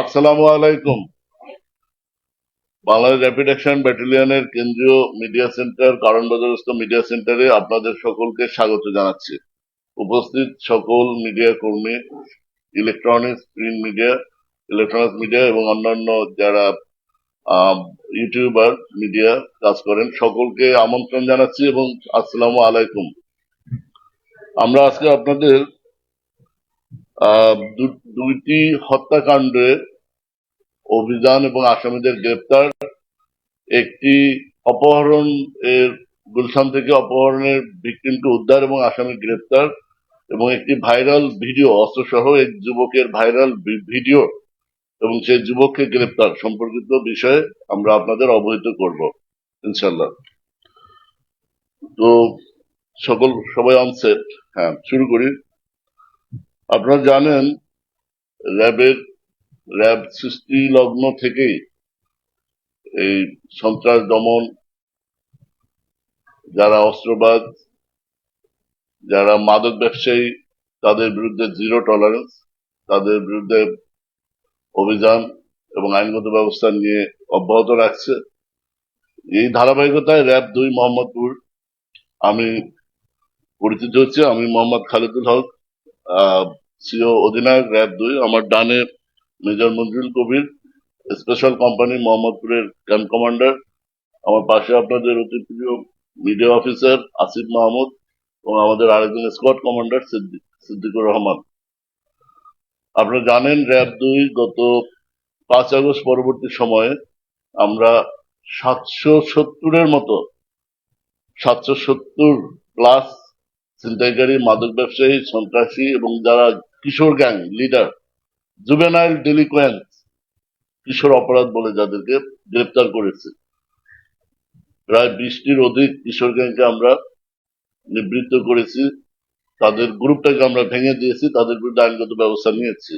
আসসালামু আলাইকুম। Bangladesh rapid action ব্যাটালিয়নের কেন্দ্রীয় মিডিয়া সেন্টার কারণ বাজারস্থ মিডিয়া সেন্টারে আপনাদের সকলকে স্বাগত জানাচ্ছি। উপস্থিত সকল মিডিয়া কর্মী electronics print media electronics media এবং অন্যান্য যারা ইউটিউবার মিডিয়া কাজ করেন, সকলকে আমন্ত্রণ জানাচ্ছি এবং আসসালামু আলাইকুম। আমরা আজকে আপনাদের দুইটি হত্যাকাণ্ডে অভিযান এবং আসামিদের গ্রেপ্তার, একটি অপহরণ, এর গুলশান থেকে অপহরণের ভিকটিমকে উদ্ধার এবং আসামি গ্রেপ্তার, এবং একটি ভাইরাল ভিডিও, অস্ত্রসহ এক যুবকের ভাইরাল ভিডিও, এবং সেই যুবককে গ্রেপ্তার। সম্পর্কিত বিষয়ে আমরা আপনাদের অবহিত করব ইনশাল্লাহ তো, সকল, সবাই অনসেট হ্যাঁ শুরু করি। আপনারা জানেন, র্যাবের, র্যাব সৃষ্টি লগ্ন থেকেই এই সন্ত্রাস দমন, যারা অস্ত্রবাদ যারা মাদক ব্যবসায়ী, তাদের বিরুদ্ধে জিরো টলারেন্স তাদের বিরুদ্ধে অভিযান এবং আইনগত ব্যবস্থা নিয়ে অব্যাহত রাখছে। এই ধারাবাহিকতায় র্যাব দুই, মোহাম্মদপুর, আমি পরিচিত হচ্ছে, আমি মোহাম্মদ খালিদুল হক সিও অধিনায়ক র্যাব দুই, আমার ডানে major Manjul Kabir special company মোহাম্মদপুরের ক্যাম্প কমান্ডার আমার পাশে আপনাদের অতি প্রিয় মিডিয়া অফিসার আসিফ মাহমুদ এবং আমাদের আরেকজন স্কোয়াড কমান্ডার সিদ্দিক সিদ্দিকুর রহমান। আপনারা জানেন র্যাব দুই গত পাঁচ আগস্ট পরবর্তী সময়ে আমরা সাতশো সত্তরের মতো, সাতশো সত্তর প্লাস ছিনতাইকারী মাদক ব্যবসায়ী, সন্ত্রাসী এবং যারা কিশোর গ্যাং লিডার জুবেনাইল ডেলিকুয়েন্ট কিশোর অপরাধ বলে যাদেরকে গ্রেপ্তার করেছে। প্রায় বিশটির অধিক কিশোর গ্যাংকে আমরা নিবৃত্ত করেছি। তাদের গ্রুপটাকে আমরা ভেঙে দিয়েছি, তাদের বিরুদ্ধে আইনগত ব্যবস্থা নিয়েছি।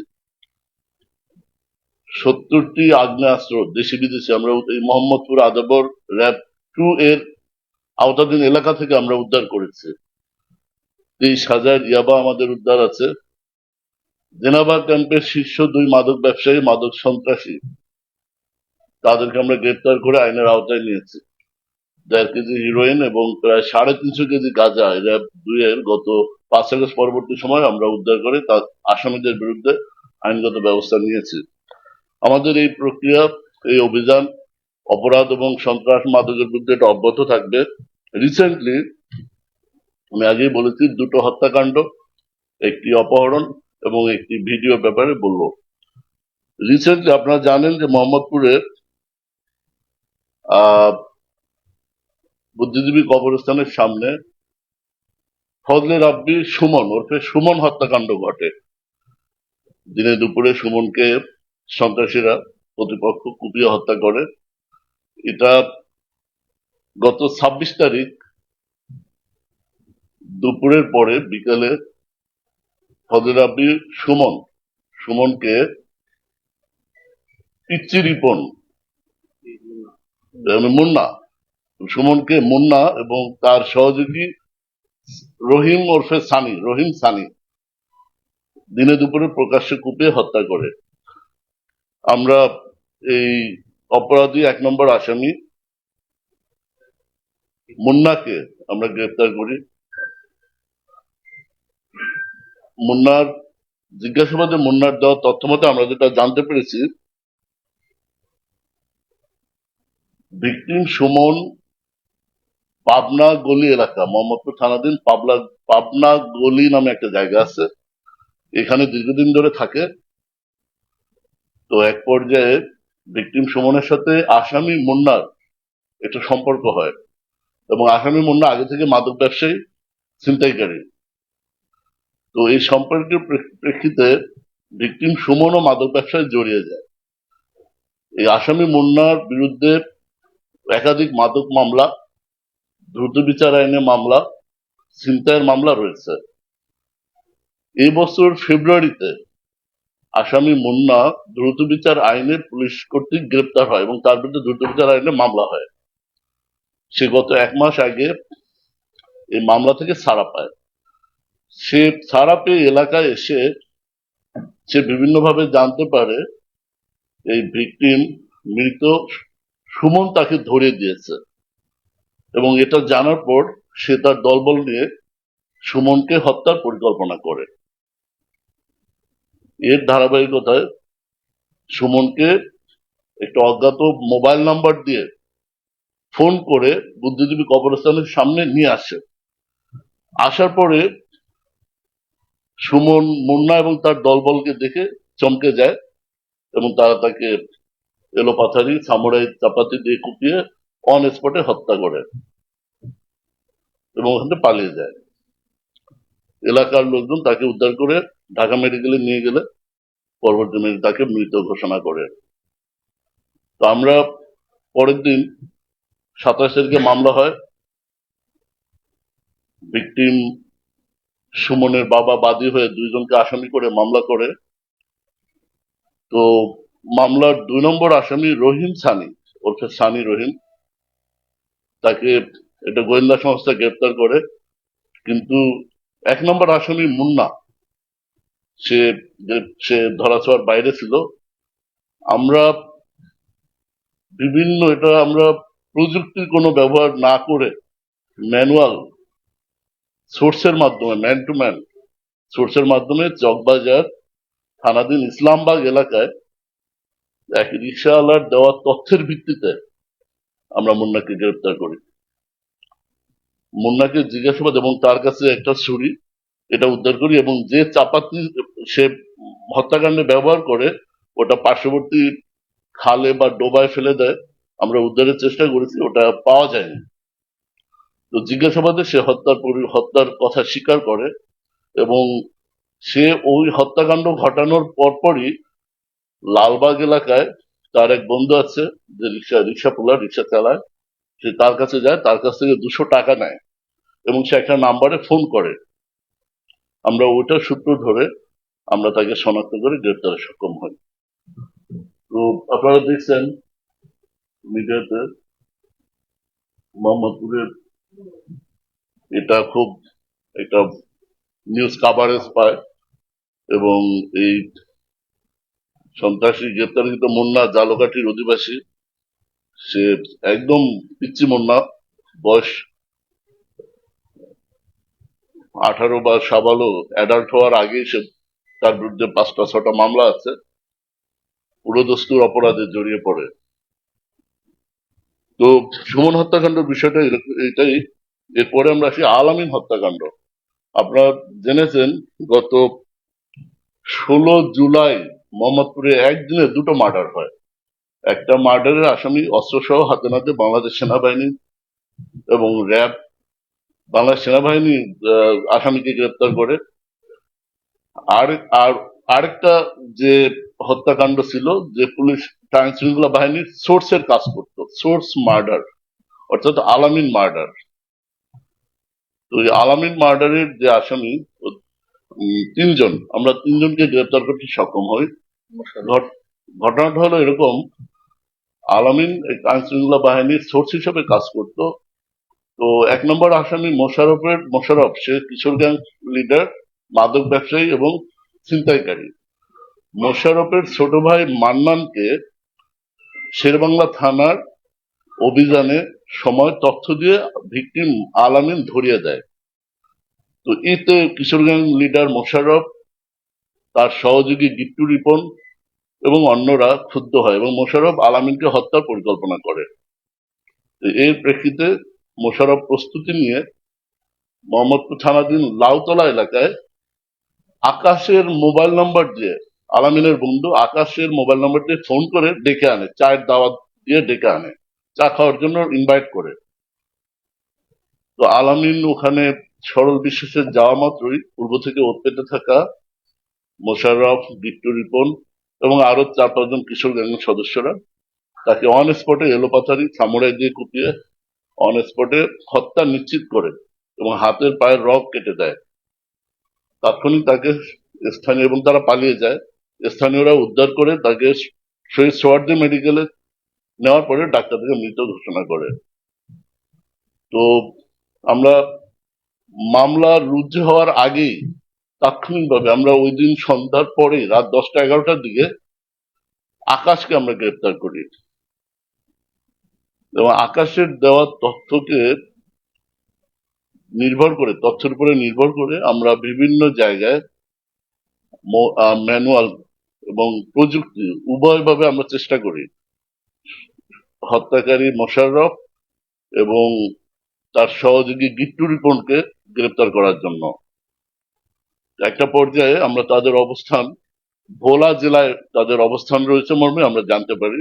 সত্তরটি আগ্নেয়াস্ত্র, দেশি বিদেশি, আমরা এই মোহাম্মদপুর আদাবর র্যাব টু এর আওতাধীন এলাকা থেকে আমরা উদ্ধার করেছি। তেইশ হাজার ইয়াবা আমাদের উদ্ধার আছে। জেনাবা ক্যাম্পের শীর্ষ দুই মাদক ব্যবসায়ী, মাদক সন্ত্রাসী। তাদেরকে আমরা গ্রেপ্তার করে আইনের আওতায় নিয়েছি। দেড় কেজি হিরোইন এবং প্রায় সাড়ে তিনশো কেজি গাঁজা র্যাব দুই এর গত পাঁচ আগস্ট পরবর্তী সময় আমরা উদ্ধার করে তার আসামিদের বিরুদ্ধে আইনগত ব্যবস্থা নিয়েছি। আমাদের এই প্রক্রিয়া, এই অভিযান, অপরাধ এবং সন্ত্রাস মাদকের বিরুদ্ধে এটা অব্যাহত থাকবে। রিসেন্টলি আমি আগেই বলেছি, দুটো হত্যাকাণ্ড, একটি অপহরণ এবং একটি ভিডিও ব্যাপারে বলব রিসেন্টলি আপনারা জানেন যে মোহাম্মদপুরের বুদ্ধিজীবী কবরস্থানের সামনে ফজলে রাব্বি সুমন ওরফে সুমন হত্যাকাণ্ড ঘটে। দিনে দুপুরে সুমনকে সন্ত্রাসীরা প্রতিপক্ষ কুপিয়ে হত্যা করে। এটা গত ছাব্বিশ তারিখ দুপুরের পরে বিকালে রাব্বি সুমন। সুমনকে পিচ্চি রিপন মানে মুন্না। সুমনকে মুন্না এবং তার সহযোগী রহিম ওরফে সানি, রহিম সানি। দিনে দুপুরে প্রকাশ্যে কুপিয়ে হত্যা করে। আমরা এই অপরাধী এক নম্বর আসামি মুন্নাকে আমরা গ্রেপ্তার করি। মুন্নার, জিজ্ঞাসাবাদে মুন্নার দেওয়া তথ্য মতে আমরা যেটা জানতে পেরেছি, ভিকটিম সুমন পাবনা গলি এলাকা, মোহাম্মদপুর থানাধীন পাবলা, পাবনা গলি নামে একটা জায়গা আছে। এখানে দীর্ঘদিন ধরে থাকে। তো এক পর্যায়ে ভিকটিম সুমনের সাথে আসামি মুন্নার একটা সম্পর্ক হয়। এবং আসামি মুন্না আগে থেকে মাদক ব্যবসায়ী, ছিনতাইকারী। তো এই সম্পর্কের প্রেক- প্রেক্ষিতে ভিকটিম সুমনও মাদক ব্যবসায় জড়িয়ে যায়। এই আসামি মুন্নার বিরুদ্ধে একাধিক মাদক মামলা, দ্রুত বিচার আইনে মামলা, ছিনতাইয়ের মামলা রয়েছে। এই বছর ফেব্রুয়ারিতে আসামি মুন্না দ্রুত বিচার আইনে পুলিশ কর্তৃক গ্রেপ্তার হয় এবং তার বিরুদ্ধে দ্রুত বিচার আইনে মামলা হয়। সে গত এক মাস আগে এই মামলা থেকে ছাড়া পায়। সে ছাড়া পেয়ে এলাকায় এসে সে বিভিন্নভাবে জানতে পারে এই ভিকটিম মৃত সুমন তাকে ধরে দিয়েছে। এবং এটা জানার পর সে তার দলবল নিয়ে সুমনকে হত্যার পরিকল্পনা করে। এর ধারাবাহিকতায় সুমনকে একটা অজ্ঞাত মোবাইল নাম্বার দিয়ে ফোন করে বুদ্ধিজীবী কবরস্থানের সামনে নিয়ে আসে। আসার পরে সুমন মুন্না এবং তার দলবলকে দেখে চমকে যায় এবং তারা তাকে এলোপাথারি, সামুরাই চাপাতি দিয়ে কুপিয়ে অন স্পটে হত্যা করে এবং ওখান পালিয়ে যায়। এলাকার লোকজন তাকে উদ্ধার করে ঢাকা মেডিকেলে নিয়ে গেলে পরবর্তী তাকে মৃত ঘোষণা করে। তো আমরা পরের দিন সাতাশ তারিখে মামলা হয় ভিকটিম সুমনের বাবা বাদী হয়ে দুইজনকে আসামি করে মামলা করে। তো মামলার দুই নম্বর আসামি রহিম সানি, ওরফে সানি রহিম। তাকে এটা গোয়েন্দা সংস্থা গ্রেপ্তার করে। কিন্তু এক নম্বর আসামি মুন্না, সে সে ধরাছোঁয়ার বাইরে ছিল। আমরা বিভিন্ন এটা আমরা প্রযুক্তির কোনো ব্যবহার না করে ম্যানুয়াল সোর্সের মাধ্যমে ম্যান টু ম্যান সোর্সের মাধ্যমে চকবাজার থানাধীন ইসলামবাগ এলাকায় এক রিক্সাওয়ালার দেওয়া তথ্যের ভিত্তিতে আমরা মুন্নাকে গ্রেপ্তার করি। মুন্নাকে জিজ্ঞাসাবাদ এবং তার কাছে একটা ছুরি, এটা উদ্ধার করি এবং যে চাপাতি সে হত্যাকাণ্ডে ব্যবহার করে, ওটা পার্শ্ববর্তী খালে বা ডোবায় ফেলে দেয়, আমরা উদ্ধারের চেষ্টা করেছি, ওটা পাওয়া যায়নি। তো জিজ্ঞাসাবাদে সে হত্যার হত্যার কথা স্বীকার করে এবং সে ওই হত্যাকাণ্ড ঘটানোর পরপরই লালবাগ এলাকায় তার এক বন্ধু আছে যে রিক্সা রিক্সা পোলা, রিক্সা চালায়, সে তার কাছে যায়, তার কাছ থেকে দুশো টাকা নেয় এবং সে একটা নাম্বারে ফোন করে। আমরা ওইটার সূত্র ধরে আমরা তাকে শনাক্ত করে গ্রেপ্তারে সক্ষম হই। তো আপনারা দেখছেন মিডিয়াতে মোহাম্মদপুরের এটা খুব একটা নিউজ কাভারেজ পায় এবং এই সন্ত্রাসী গ্রেপ্তারকৃত মুন্না জালকাঠির অধিবাসী। সে একদম পিচ্ছি মুন্না, বয়স আঠারো বা সাবালো অ্যাডাল্ট হওয়ার আগেই সে তার বিরুদ্ধে পাঁচটা, ছটা মামলা আছে। পুরোদস্তুর অপরাধে জড়িয়ে পড়ে। তো সুমন হত্যাকাণ্ডের বিষয়টা এটাই। এরপরে আমরা আসি আলামিন হত্যাকাণ্ড। আপনারা জেনেছেন, গত ষোলো জুলাই মোহাম্মদপুরে একদিনে দুটো মার্ডার হয়। একটা মার্ডারের আসামি অস্ত্রসহ হাতে নাতে বাংলাদেশ সেনাবাহিনী এবং র্যাব, বাংলাদেশ সেনাবাহিনী আসামিকে গ্রেপ্তার করে। আর আর, আরেকটা যে হত্যাকাণ্ড ছিল, যে পুলিশ শৃঙ্খলা বাহিনীর সোর্সের কাজ করতো, সোর্স মার্ডার, অর্থাৎ আলামিন মার্ডার। তো আলামিন মার্ডারের যে আসামি তিনজন, আমরা তিনজনকে গ্রেপ্তার করতে সক্ষম হই। ঘটনাটা হলো এরকম, আলামিন আইন শৃঙ্খলা বাহিনীর সোর্স হিসেবে কাজ করত। তো এক নম্বর আসামি মোশারফের, মোশারফ, সে কিশোর গ্যাং লিডার, মাদক ব্যবসায়ী এবং ছিনতাইকারী। মোশারফের ছোট ভাই মান্নানকে শেরবাংলা থানার অভিযানে সময় তথ্য দিয়ে ভিকটিম আলামিন ধরিয়ে দেয়। তো এতে কিশোর গ্যাং লিডার মোশারফ তার সহযোগী গিট্টু রিপন এবং অন্যরা ক্ষুব্ধ হয় এবং মোশারফ আলামিনকে হত্যার পরিকল্পনা করে। এর প্রেক্ষিতে মোশারফ প্রস্তুতি নিয়ে মোহাম্মদপুর থানাধীন লাউতলা এলাকায় আকাশের মোবাইল নাম্বার দিয়ে আলামিনের বন্ধু আকাশের মোবাইল নাম্বার দিয়ে ফোন করে ডেকে আনে, চায়ের দাওয়াত দিয়ে ডেকে আনে, চা খাওয়ার জন্য ইনভাইট করে। তো আলামিন ওখানে সরল বিশ্বাসের যাওয়া মাত্রই পূর্ব থেকে ওত পেতে থাকা মোশাররফ, বিট্টু রিপন এবং আরও চার পাঁচজন কিশোর গ্যাংয়ের সদস্যরা তাকে অন স্পটে এলোপাথারি সামুরাই দিয়ে কুপিয়ে অন স্পটে হত্যা নিশ্চিত করে এবং হাতের পায়ের রক কেটে দেয়। তাৎক্ষণিক তাকে স্থানীয় এবং তারা পালিয়ে যায়। স্থানীয়রা উদ্ধার করে তাকে শহীদ সোয়ার্দি মেডিকেলে নেওয়ার পরে ডাক্তার থেকে মৃত ঘোষণা করে। তো আমরা মামলা রুজু হওয়ার আগেই তাৎক্ষণিকভাবে আমরা ওই দিন সন্ধ্যার পরে রাত দশটা এগারোটার দিকে আকাশকে আমরা গ্রেপ্তার করি। এবং আকাশের দেওয়া তথ্যকে নির্ভর করে, তথ্যের উপরে নির্ভর করে আমরা বিভিন্ন জায়গায় ম্যানুয়াল এবং প্রযুক্তি, উভয়ভাবে আমরা চেষ্টা করি। হত্যাকারী মোশাররফ এবং তার সহযোগী গিট্টু রিপনকে গ্রেপ্তার করার জন্য। একটা পর্যায়ে আমরা তাদের অবস্থান, ভোলা জেলায় তাদের অবস্থান রয়েছে মর্মে, আমরা জানতে পারি।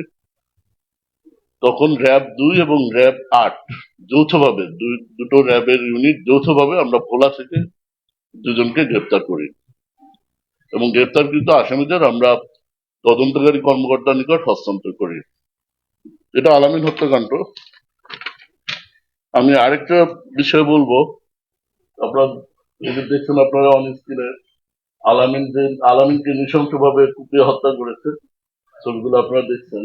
তখন র্যাব দুই এবং র্যাব আট, যৌথভাবে দুটো র্যাবের ইউনিট যৌথভাবে আমরা ভোলা থেকে দুজনকে গ্রেপ্তার করি। এবং গ্রেপ্তারকৃত আসামিদের আমরা তদন্তকারী কর্মকর্তার নিকট হস্তান্তর করি। এটা আলামিন হত্যাকাণ্ড। আমি আরেকটা বিষয় বলব। আপনার দেখছেন আপনারা অনেক স্ক্রিনে আলামিন আলামিনকে নৃশংসভাবে কুপিয়ে হত্যা করেছে। ছবিগুলো আপনারা দেখছেন।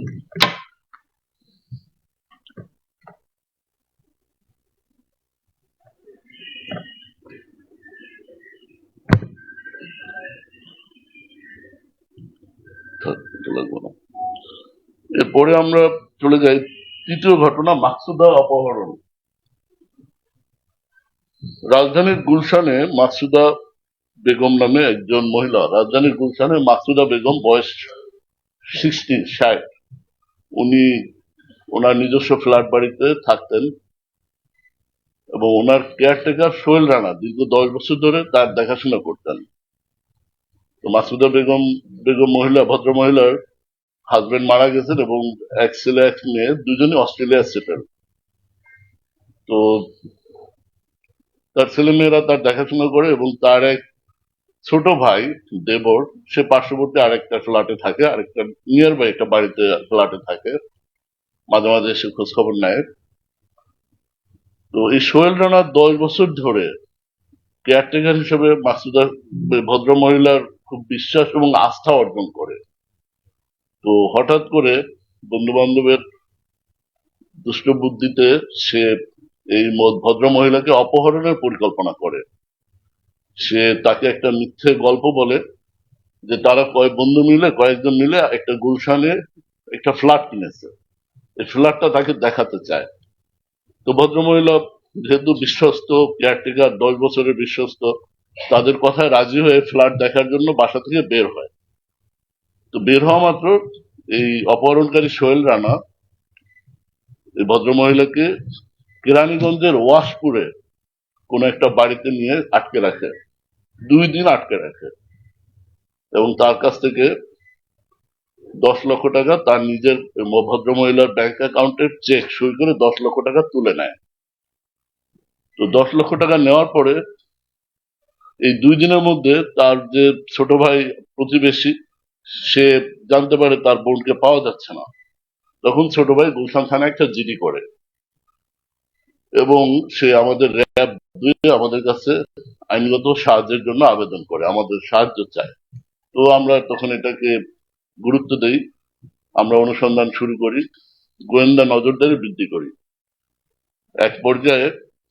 লাগবে না। এরপরে আমরা চলে যাই তৃতীয় ঘটনা, মাকসুদা অপহরণ। রাজধানীর গুলশানে মাকসুদা বেগম নামে একজন মহিলা, রাজধানীর গুলশানে মাকসুদা বেগম বয়স সিক্সটি ষাট। উনি ওনার নিজস্ব ফ্ল্যাট বাড়িতে থাকতেন এবং ওনার কেয়ারটেকার সোহেল রানা দীর্ঘ দশ বছর ধরে তার দেখাশোনা করতেন। তো মাসুদা বেগম বেগম মহিলা, ভদ্র মহিলার হাজবেন্ড মারা গেছেন এবং এক ছেলে, এক মেয়ে দুজনে অস্ট্রেলিয়া সেটেল। তো তার ছেলে মেয়েরা তার দেখাশোনা করে এবং তার এক ছোট ভাই, দেবর, সে পার্শ্ববর্তী আরেকটা ফ্ল্যাটে থাকে, আরেকটা নিয়ার বাই একটা বাড়িতে ফ্ল্যাটে থাকে। মাঝে মাঝে এসে খোঁজ খবর নেয়। তো এই সোহেল রানা দশ বছর ধরে কেয়ারটেকার হিসেবে মাসুদা, ভদ্র মহিলার খুব বিশ্বাস এবং আস্থা অর্জন করে। তো হঠাৎ করে বন্ধু বান্ধবের দুষ্ট বুদ্ধিতে সে এই ভদ্র মহিলাকে অপহরণের পরিকল্পনা করে। সে তাকে একটা মিথ্যে গল্প বলে যে তারা কয়েক বন্ধু মিলে, কয়েকজন মিলে একটা গুলশানে একটা ফ্ল্যাট কিনেছে। এই ফ্ল্যাটটা তাকে দেখাতে চায়। তো ভদ্রমহিলা যেহেতু বিশ্বস্ত কেয়ারটেকার দশ বছরের বিশ্বস্ত তাদের কথায় রাজি হয়ে ফ্ল্যাট দেখার জন্য বাসা থেকে বের হয়। তো বের হওয়া মাত্র এই অপহরণকারী সোহেল রানা, এই ভদ্রমহিলাকে কেরানীগঞ্জের ওয়াশপুরে কোন একটা বাড়িতে নিয়ে আটকে রাখে। দুই দিন আটকে রাখে। এবং তার কাছ থেকে দশ লক্ষ টাকা তার নিজের ভদ্রমহিলার ব্যাংক অ্যাকাউন্টের চেক সই করে দশ লক্ষ টাকা তুলে নেয়। তো দশ লক্ষ টাকা নেওয়ার পরে এই দুই দিনের মধ্যে তার যে ছোট ভাই প্রতিবেশী, সে জানতে পারে তার বোনকে পাওয়া যাচ্ছে না। তখন ছোট ভাই গুলশান থানায় একটা জিডি করে। এবং সে আমাদের র্যাব দুই আমাদের কাছে আইনগত সাহায্যের জন্য আবেদন করে, আমাদের সাহায্য চায়। তো আমরা তখন এটাকে গুরুত্ব দেই। আমরা অনুসন্ধান শুরু করি, গোয়েন্দা নজরদারি বৃদ্ধি করি। এক পর্যায়ে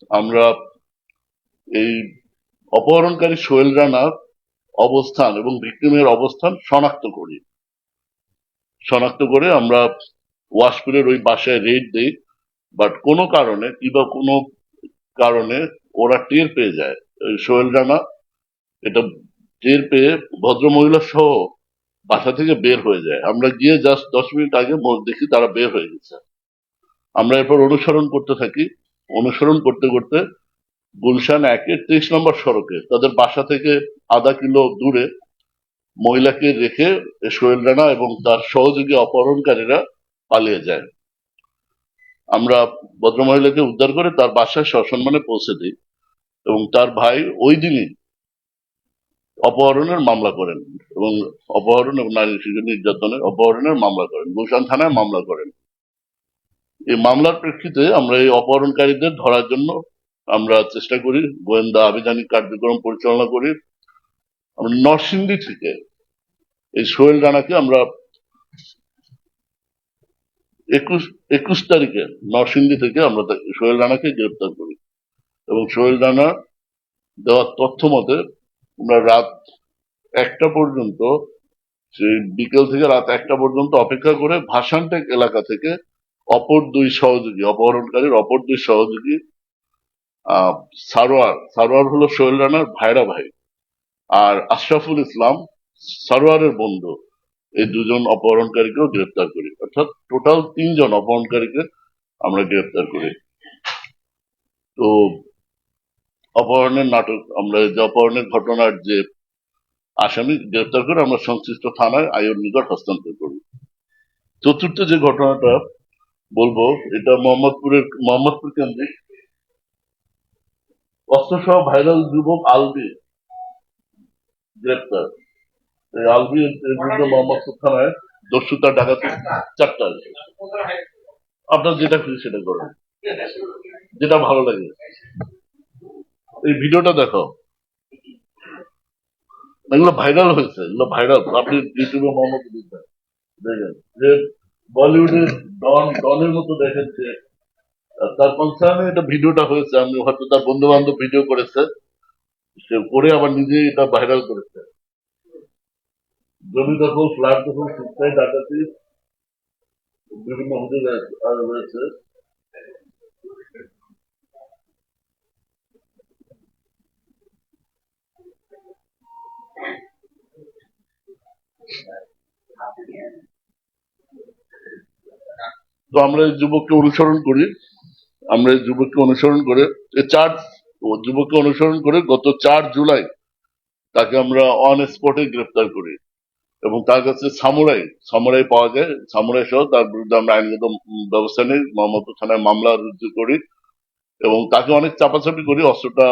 আমরা এই অপহরণকারী সোহেল রানার অবস্থান এবং ভিক্টিমের অবস্থান শনাক্ত করি। শনাক্ত করে আমরা ওয়াশপুরের ওই বাসায় রেড দেই বাট কোনো কারণে, কিংবা কোনো কারণে ওরা টের পেয়ে যায়। সোহেল রানা এটা টের পেয়ে ভদ্র মহিলা সহ বাসা থেকে বের হয়ে যায়। আমরা গিয়ে জাস্ট দশ মিনিট আগে দেখি তারা বের হয়ে গেছে। আমরা এরপর অনুসরণ করতে থাকি। অনুসরণ করতে করতে গুলশান একের তেইশ নম্বর সড়কে। তাদের বাসা থেকে আধা কিলো দূরে মহিলাকে রেখে সোহেল রানা এবং তার সহযোগী অপহরণকারীরা পালিয়ে যায়। আমরা ভদ্রমহিলাকে উদ্ধার করে তার বাসায় সসম্মানে পৌঁছে দিই এবং তার ভাই ওই দিনই অপহরণের মামলা করেন এবং অপহরণ এবং নারী শিশু নির্যাতনের অপহরণের মামলা করেন, গুলশান থানায় মামলা করেন। এই মামলার প্রেক্ষিতে আমরা এই অপহরণকারীদের ধরার জন্য আমরা চেষ্টা করি, গোয়েন্দা আভিযানিক কার্যক্রম পরিচালনা করি। আমরা নরসিংদী থেকে এই সোহেল রানাকে আমরা একুশ একুশ তারিখে নরসিংদী থেকে আমরা সোহেল রানাকে গ্রেপ্তার করি এবং সোহেল রানা দেওয়ার তথ্য মতে আমরা রাত একটা পর্যন্ত, সেই বিকেল থেকে রাত একটা পর্যন্ত অপেক্ষা করে ভাসানটেক এলাকা থেকে অপর দুই সহযোগী, অপহরণকারীর অপর দুই সহযোগী সারোয়ার সারোয়ার হলো সোহেল রানার ভাইরা ভাই। আর আশরাফুল ইসলাম সারোয়ারের বন্ধু। এই দুজন অপহরণকারীকেও গ্রেপ্তার করি। অর্থাৎ টোটাল তিনজন অপহরণকারীকে আমরা গ্রেপ্তার করি। তো অপহরণের নাটক, আমরা যে অপহরণের ঘটনার যে আসামি গ্রেপ্তার করে আমরা সংশ্লিষ্ট থানায় আইন নিকট হস্তান্তর করি। চতুর্থ যে ঘটনাটা বলব, এটা মোহাম্মদপুরের, মোহাম্মদপুর কেন্দ্রিক অস্ত্রসহ ভাইরাল যুবক আলবি গ্রেপ্তার। এই বিরুদ্ধে মোহাম্মদপুর থানায় দস্যুতা ডাকাতি চারটা আপনার যেটা খুশি সেটা করেন। যেটা ভালো লাগে। এই ভিডিওটা দেখো। এগুলো ভাইরাল হয়েছে এগুলো ভাইরাল। আপনি ইউটিউবে মোহাম্মদ দেখবেন দেখেন। যে বলিউডের ডন ডনের মতো দেখেন যে তার কনসার্নে এটা ভিডিওটা হয়েছে, আমি হয়তো তার বন্ধু বান্ধব ভিডিও করেছে, সে করে আবার নিজে এটা ভাইরাল করেছে। জমি দখল, ফ্ল্যাট দখল সুস্থায় ডাকাতি বিভিন্ন অভিযোগ আর রয়েছে। তো আমরা যুবককে অনুসরণ করি। আমরা যুবককে অনুসরণ করে চার যুবককে অনুসরণ করে গত চার জুলাই তাকে আমরা অন স্পটে গ্রেপ্তার করি এবং তার কাছে সামুরাই সামুরাই পাওয়া যায়। সামুরাই সহ তার বিরুদ্ধে আমরা আইনগত ব্যবস্থা নিই মোহাম্মদপুর থানায় মামলা রুজু করি এবং তাকে অনেক চাপাচাপি করি, অস্ত্রটা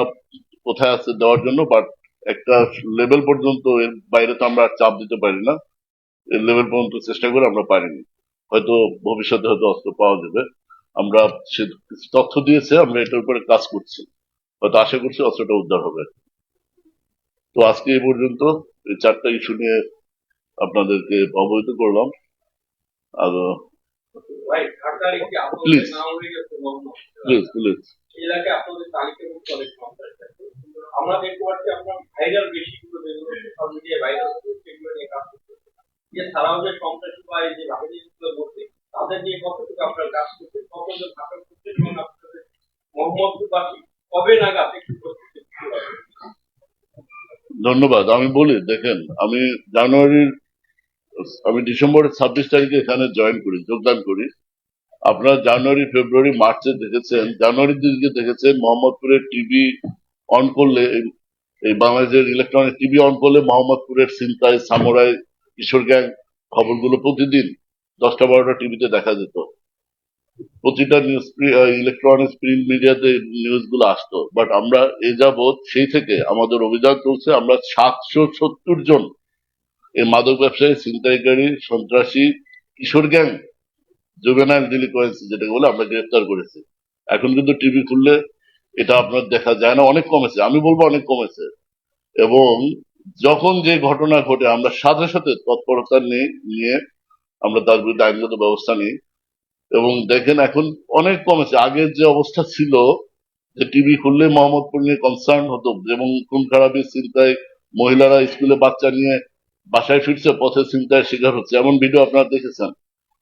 কোথায় আছে দেওয়ার জন্য বাট একটা লেভেল পর্যন্ত এর বাইরে তো আমরা চাপ দিতে পারি না। এর লেভেল পর্যন্ত চেষ্টা করে আমরা পারিনি। হয়তো ভবিষ্যতে হয়তো অস্ত্র পাওয়া যাবে। আমরা সে তথ্য দিয়েছে আমরা এটার উপরে কাজ করছি। হয়তো আশা করছি অস্ত্রটা উদ্ধার হবে। তো আজকে এই পর্যন্ত এই চারটা ইস্যু নিয়ে আপনাদেরকে অবহিত করলাম। আর প্লিজ। প্লিজ এলাকায় আপনাদের তালিকাভুক্ত অনেক সন্ত্রাস আমরা দেখতে পাচ্ছি আপনার ভাইরাল বেশি গুলো সোশ্যাল মিডিয়ায় ভাইরাল সেগুলো নিয়ে কাজ করছে। যে ছাড়াও যে সন্ত্রাসী বা এই যে বাহিনীগুলো করছে তাদের নিয়ে কতটুকু আপনার কাজ করছে কতজন থাকা করছে এবং আপনাদের মোহাম্মদপুরবাসী কবে নাগাদ একটু প্রস্তুতি নিতে পারবে? ধন্যবাদ। আমি বলি, দেখেন, আমি জানুয়ারির, আমি ডিসেম্বরের ছাব্বিশ তারিখে এখানে জয়েন করি, যোগদান করি। আপনারা জানুয়ারি, ফেব্রুয়ারি, মার্চে দেখেছেন, জানুয়ারির দিকে দেখেছেন, মোহাম্মদপুরের টিভি অন করলে এই- বাংলাদেশের ইলেকট্রনিক টিভি অন করলে মোহাম্মদপুরের সিনতাই, সামুরাই, কিশোর গ্যাং খবরগুলো প্রতিদিন দশটা, বারোটা টিভিতে দেখা যেত। প্রতিটা নিউজ ইলেকট্রনিক্স প্রিন্ট মিডিয়াতে নিউজগুলো আসতো। বাট আমরা এ যাবৎ সেই থেকে আমাদের অভিযান চলছে, আমরা সাতশো সত্তর জন এই মাদক ব্যবসায়ী, ছিনতাইকারী, সন্ত্রাসী, কিশোর গ্যাং জুভেনাইল ডিলিকোয়েন্সি যেটা বলে, আমরা গ্রেফতার করেছি। এখন কিন্তু টিভি খুললে এটা আপনার দেখা যায় না, অনেক কমেছে। আমি বলব অনেক কমেছে। এবং যখন যে ঘটনা ঘটে, আমরা সাথে সাথে তৎপরতা নিয়ে আমরা তার বিরুদ্ধে আইনগত ব্যবস্থা নিই। এবং দেখেন এখন অনেক কমেছে আগের যে অবস্থা ছিল, যে টিভি খুললে মোহাম্মদপুর নিয়ে কনসার্ন হতো এবং খুন খারাপি চিন্তায় মহিলারা স্কুলে বাচ্চা নিয়ে বাসায় ফিরছে, পথে চিন্তায় শিকার হচ্ছে। এমন ভিডিও আপনারা দেখেছেন?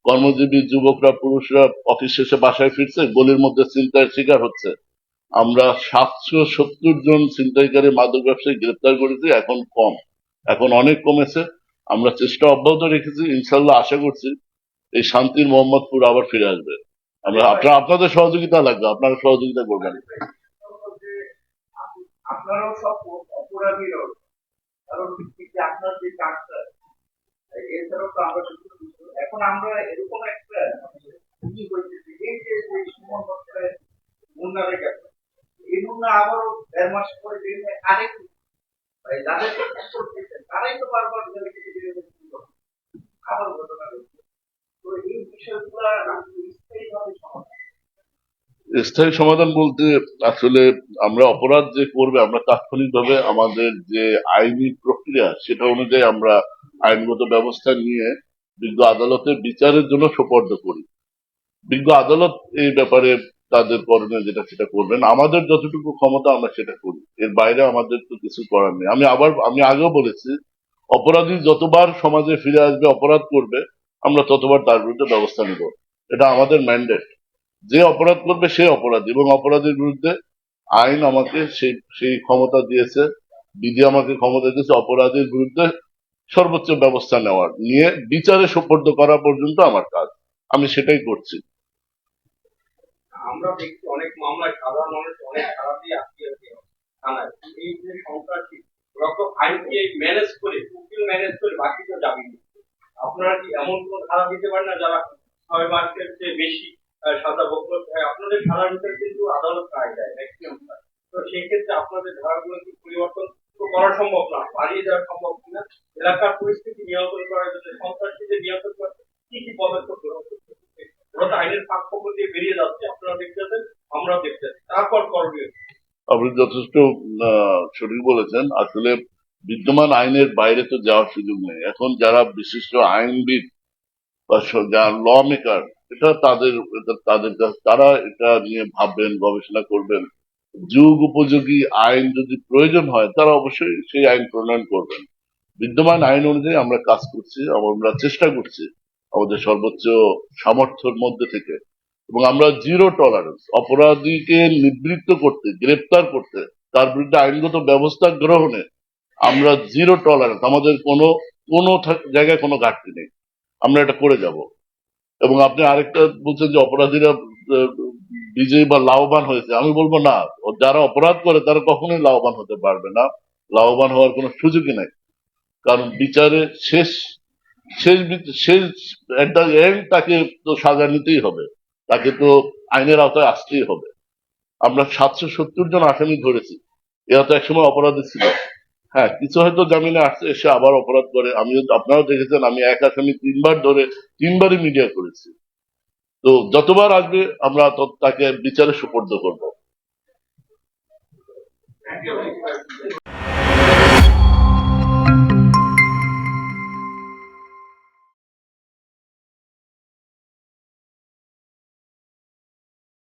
কর্মজীবী যুবকরা, পুরুষরা অফিস শেষে বাসায় ফিরছে, গলির মধ্যে চিন্তায় শিকার হচ্ছে। আমরা সাতশো সত্তর জন ছিনতাইকারী মাদক ব্যবসায়ী গ্রেপ্তার করেছি, এখন কম। এখন অনেক কমেছে। আমরা চেষ্টা অব্যাহত রেখেছি, ইনশাল্লাহ আশা করছি এই শান্তির মোহাম্মদপুর আবার ফিরে আসবে। আমরা আপনার আপনাদের সহযোগিতা লাগবে আপনারা সহযোগিতা করবেন। আপনারাও সব অপরাধী কারণ আপনার যে কাজটা এছাড়াও তো আমরা এখন আমরা এরকম একটা কি হয়েছে এই যে যে সুমন দত্তের মুন্নারে গেছে এই মুন্না আবারও দেড় মাস পরে বেরিয়ে আরেক তারাই তো বারবার। আবার ঘটনা স্থায়ী সমাধান বলতে আসলে আমরা অপরাধ যে করবে, আমরা তাৎক্ষণিকভাবে আমাদের যে আইনি প্রক্রিয়া, সেটা অনুযায়ী আমরা আইনগত ব্যবস্থা নিয়ে বিজ্ঞ আদালতে বিচারের জন্য সোপর্দ করি। বিজ্ঞ আদালত এই ব্যাপারে তাদের করণীয় যেটা, সেটা করবেন। আমাদের যতটুকু ক্ষমতা, আমরা সেটা করি। এর বাইরে আমাদের তো কিছু করার নেই। আমি আবার, আমি আগেও বলেছি, অপরাধী যতবার সমাজে ফিরে আসবে, অপরাধ করবে আমরা ততবার তার বিরুদ্ধে ব্যবস্থা নিব। এটা আমাদের ম্যান্ডেট যে অপরাধ করবে সে অপরাধী এবং অপরাধীর বিরুদ্ধে আইন আমাকে সেই সেই ক্ষমতা দিয়েছে, বিধি আমাকে ক্ষমতা দিয়েছে অপরাধীর বিরুদ্ধে সর্বোচ্চ ব্যবস্থা নেওয়ার। নিয়ে বিচারে সোপর্দ করা পর্যন্ত আমার কাজ। আমি সেটাই করছি। আমরা দেখছি অনেক মামলায় সাধারণ মানুষ, অনেক খারাপ দিয়ে আছে থানায়। এই যে সন্ত্রাসী ওরা আইনকে ম্যানেজ করে ম্যানেজ করে বাকি তো দিচ্ছে। আপনারা কি এমন কোন ধারা দিতে পারেন না যারা ছয় মাসের চেয়ে বেশি করতে হয়? আপনাদের ধারার ভিতরে কিন্তু আদালত রায় দেয় ম্যাক্সিমাম তো সেই ক্ষেত্রে আপনাদের ধারাগুলো কি পরিবর্তন করা সম্ভব না? বাড়িয়ে দেওয়া সম্ভব কিনা? এলাকার পরিস্থিতি নিয়ন্ত্রণ করার জন্য সন্ত্রাসীদের নিয়ন্ত্রণ করতে কি কি পদক্ষেপ গ্রহণ করতে আইনের ফাঁক দিয়ে বেরিয়ে যাচ্ছে, আপনারা দেখতেছেন আমরাও দেখতেছি তারপর করণীয় কি? আপনি যথেষ্ট সঠিক বলেছেন। আসলে বিদ্যমান আইনের বাইরে তো যাওয়ার সুযোগ নেই। এখন যারা বিশিষ্ট আইনবিদ বা যারা ল মেকার এটা তাদের তাদের কাছে, তারা এটা নিয়ে ভাববেন, গবেষণা করবেন। যুগ উপযোগী আইন যদি প্রয়োজন হয়, তারা অবশ্যই সেই আইন প্রণয়ন করবেন। বিদ্যমান আইন অনুযায়ী আমরা কাজ করছি, আমরা চেষ্টা করছি আমাদের সর্বোচ্চ সামর্থ্যের মধ্যে থেকে। এবং আমরা জিরো টলারেন্স অপরাধীকে নিবৃত্ত করতে, গ্রেপ্তার করতে, তার বিরুদ্ধে আইনগত ব্যবস্থা গ্রহণে আমরা জিরো টলারেন্স আমাদের কোনো কোনো জায়গায় কোনো ঘাটতি নেই। আমরা এটা করে যাব। এবং আপনি আরেকটা বলছেন যে অপরাধীরা বিজয়ী বা লাভবান হয়েছে। আমি বলব না। যারা অপরাধ করে, তারা কখনোই লাভবান হতে পারবে না। লাভবান হওয়ার কোনো সুযোগই নাই। কারণ বিচারে শেষ শেষ শেষ তাকে তো সাজা নিতেই হবে। তাকে তো আইনের আওতায় আসতেই হবে। আমরা সাতশো সত্তর জন আসামি ধরেছি। এরা তো একসময় অপরাধী ছিল। হ্যাঁ কিছু হয়তো জামিনে আসছে, এসে আবার অপরাধ করে। আমি আপনারাও দেখেছেন, আমি এক আসামি তিনবার ধরে তিনবারই মিডিয়া করেছি। তো যতবার আসবে, আমরা তাকে বিচারে সুপর্দ করব।